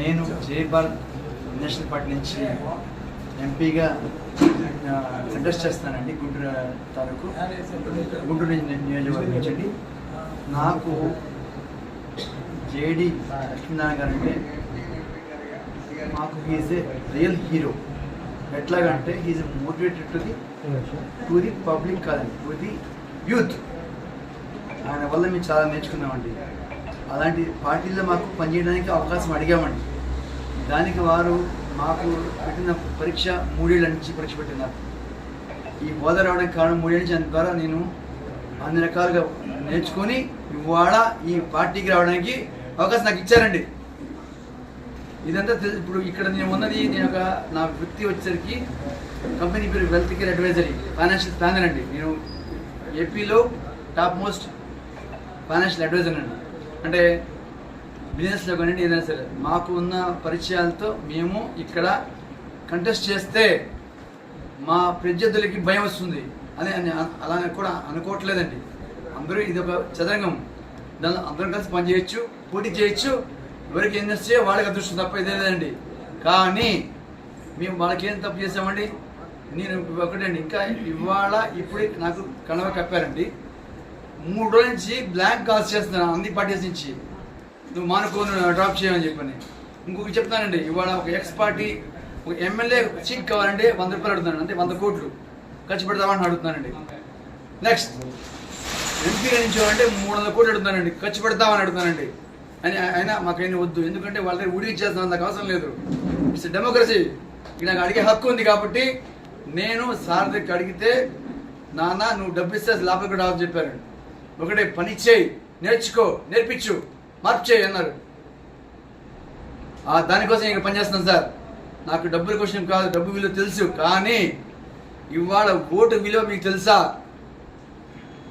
నేను Jaipal national party నుంచి ఎంపీగా కంటెస్ట్ చేస్తానండి గుంటూరు తాలూకు. గుంటూరు నియోజకవర్గం నుంచి అండి. నాకు జేడి లక్ష్మీనారాయణ గారు అంటే మాకు he's a real hero ఎట్లాగంటే he's motivated to the to the public కాదండి టు ది యూత్ ఆయన వల్ల మేము చాలా నేర్చుకున్నామండి. అలాంటి పార్టీల్లో మాకు పనిచేయడానికి అవకాశం అడిగామండి. దానికి వారు మాకు పెట్టిన పరీక్ష మూడేళ్ళ నుంచి పరీక్ష పెట్టినారు. ఈ హోదా రావడానికి కారణం మూడేళ్ళ నుంచి దాని ద్వారా నేను అన్ని రకాలుగా నేర్చుకొని ఇవాళ ఈ పార్టీకి రావడానికి అవకాశం నాకు ఇచ్చారండి. ఇదంతా తెలు- ఇప్పుడు ఇక్కడ నేను ఉన్నది నేను ఒక నా వృత్తి వచ్చేసరికి కంపెనీ పేరు wealth care advisory financial planner అండి. నేను ఏపీలో టాప్ మోస్ట్ ఫైనాన్షియల్ అడ్వైజర్ అండి. అంటే బిజినెస్లో కానీ ఏదైనా సరే మాకు ఉన్న పరిచయాలతో మేము ఇక్కడ కంటెస్ట్ చేస్తే మా ప్రత్యర్థులకి భయం వస్తుంది అని అని అలా కూడా అనుకోవట్లేదండి. అందరూ ఇది ఒక చదరంగం. దానిలో అందరం కలిసి పనిచేయచ్చు పోటీ చేయొచ్చు. ఎవరికి ఏం చేస్తే వాళ్ళకి అదృష్టం తప్ప ఇదే లేదండి. కానీ మేము వాళ్ళకి ఏం తప్పు చేసామండి? నేను ఒకటండి ఇంకా ఇవాళ ఇప్పుడే నాకు కనవ కప్పారండి. మూడు రోజుల నుంచి బ్లాంక్ కాల్స్ చేస్తున్నాను అన్ని పార్టీస్ నుంచి. నువ్వు మానుకోను డ్రాప్ చేయమని చెప్పని. ఇంకొక చెప్తానండి ఇవాళ ఒక ఎక్స్ పార్టీ ఒక ఎమ్మెల్యే సీట్ కావాలంటే వంద రూపాయలు అడుగుతున్నాను అంటే వంద కోట్లు. ఖర్చు పెడతామని అడుగుతున్నానండి. నెక్స్ట్ ఎంపీ నుంచి అంటే మూడు వందల కోట్లు అడుగుతానండి ఖర్చు పెడతామని అడుగుతానండి అని అయినా మాకైనా వద్దు ఎందుకంటే వాళ్ళ దగ్గర ఉడికి నాకు అవసరం లేదు. ఇట్స్ డెమోక్రసీ నాకు అడిగే హక్కు ఉంది కాబట్టి నేను సార్ దగ్గర అడిగితే నాన్న నువ్వు డబ్బు ఇస్తే లాభం లోపలికి రావని చెప్పారండి. ఒకటే పని చేయి నేర్చుకో నేర్పించు మార్పు చేయి అన్నారు. ఆ దానికోసం ఇక్కడ పనిచేస్తున్నాను సార్. నాకు డబ్బుల కోసం కాదు డబ్బు విలువ తెలుసు కానీ ఇవాళ ఓటు విలువ మీకు తెలుసా?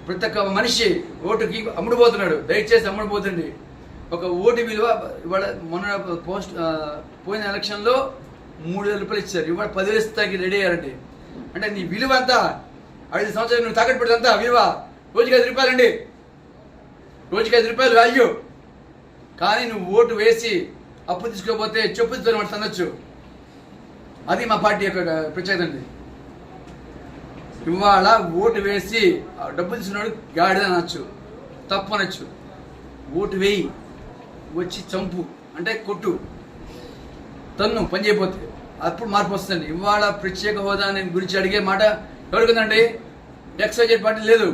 ప్రతి ఒక్క మనిషి ఓటుకి అమ్ముడుపోతున్నాడు. దయచేసి అమ్ముడుపోతుంది ఒక ఓటు విలువ ఇవాళ మొన్న పోస్ట్ పోయిన ఎలక్షన్లో మూడు వేల రూపాయలు ఇచ్చారు. ఇవాళ పదివేలు ఇస్తాకి రెడీ అయ్యారండి. అంటే నీ విలువ అంతా ఐదు సంవత్సరాలు నువ్వు తాకట్టు పెడితే అంతా విలువ? రోజుకి ఐదు రూపాయలండి. రోజుకి ఐదు రూపాయలు వాల్యూ కానీ నువ్వు ఓటు వేసి అప్పు తీసుకోకపోతే చెప్పు తీసుకొని తనొచ్చు. అది మా పార్టీ యొక్క ప్రత్యేకత అండి. ఇవాళ ఓటు వేసి ఆ డబ్బు తీసుకున్నాడు గాడిద అనొచ్చు తప్పు అనొచ్చు. ఓటు వేయి వచ్చి చంపు అంటే కొట్టు. తన్ను పని చేయబోతే అప్పుడు మార్పు వస్తుంది ఇవాళ ప్రత్యేక హోదా అని గురించి అడిగే మాట ఎవరికిందండి ఎక్సైజెడ్ పార్టీ లేదు.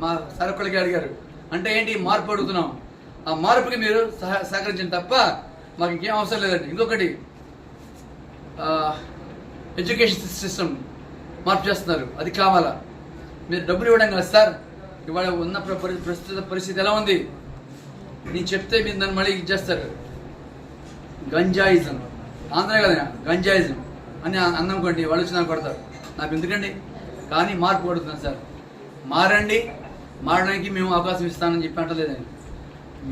మా సరకులకి అడిగారు. అంటే ఏంటి మార్పు అడుగుతున్నాం. ఆ మార్పుకి మీరు సహకరించండి తప్ప మాకు ఇంకేం అవసరం లేదండి. ఇంకొకటి ఎడ్యుకేషన్ సిస్టమ్ మార్పు చేస్తున్నారు. అది కావాలా? మీరు డబ్బులు ఇవ్వడం కదా సార్. ఇవాళ ఉన్న ప్ర- ప్రస్తుత పరిస్థితి ఎలా ఉంది? నేను చెప్తే మీరు దాన్ని మళ్ళీ ఇచ్చేస్తారు గంజాయిజం. ఆంధ్ర కదా గంజాయిజం. అని అన్నం కొండి వాళ్ళు వచ్చి నాకు కొడతారు. నాకు ఎందుకండి? కానీ మార్పు కొడుతున్నాను సార్. మారండి. మారడానికి మేము అవకాశం ఇస్తామని చెప్పి అంటలేదండి.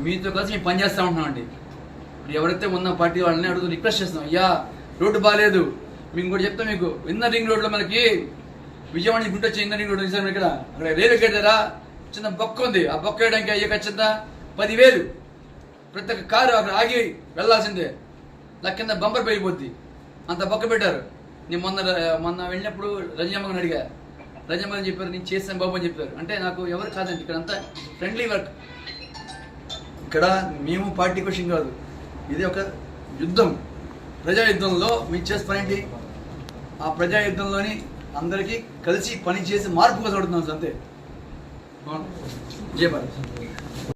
మీతో కలిసి మేము పనిచేస్తూ ఉంటున్నామండి. ఇప్పుడు ఎవరైతే ఉన్న పార్టీ వాళ్ళని అడుగుతూ రిక్వెస్ట్ చేస్తున్నాం అయ్యా రోడ్డు బాగాలేదు మేము కూడా చెప్తాం మీకు ఇన్నర్ రింగ్ రోడ్లో మనకి విజయవాడ నుంచి గుంటూ వచ్చే ఇన్నర్ రింగ్ రోడ్ చూసాం ఇక్కడ. అక్కడ రైలు గేట్ చిన్న బొక్క ఉంది. ఆ బొక్క వేయడానికి అయ్యే ఖర్చు ఎంత? పదివేలు. ప్రతి ఒక్క కారు అక్కడ ఆగి వెళ్ళాల్సిందే. నా కింద బంపర్ పెరిగిపోద్ది అంత బొక్క పెట్టారు. నేను మొన్న మొన్న వెళ్ళినప్పుడు రజనమ్మని అడిగా. రజమని చెప్పారు నేను చేసాను బాబు అని చెప్పారు. అంటే నాకు ఎవరు కాదండి ఇక్కడ అంతా ఫ్రెండ్లీ వర్క్ ఇక్కడ మేము పార్టీ క్వశ్చన్ కాదు. ఇది ఒక యుద్ధం. ప్రజా యుద్ధంలో మీరు చేసే పని ఏంటి? ఆ ప్రజా యుద్ధంలోని అందరికీ కలిసి పని చేసి మార్పు కోసం అడుగుతున్నాం సార్ అంతే. జయ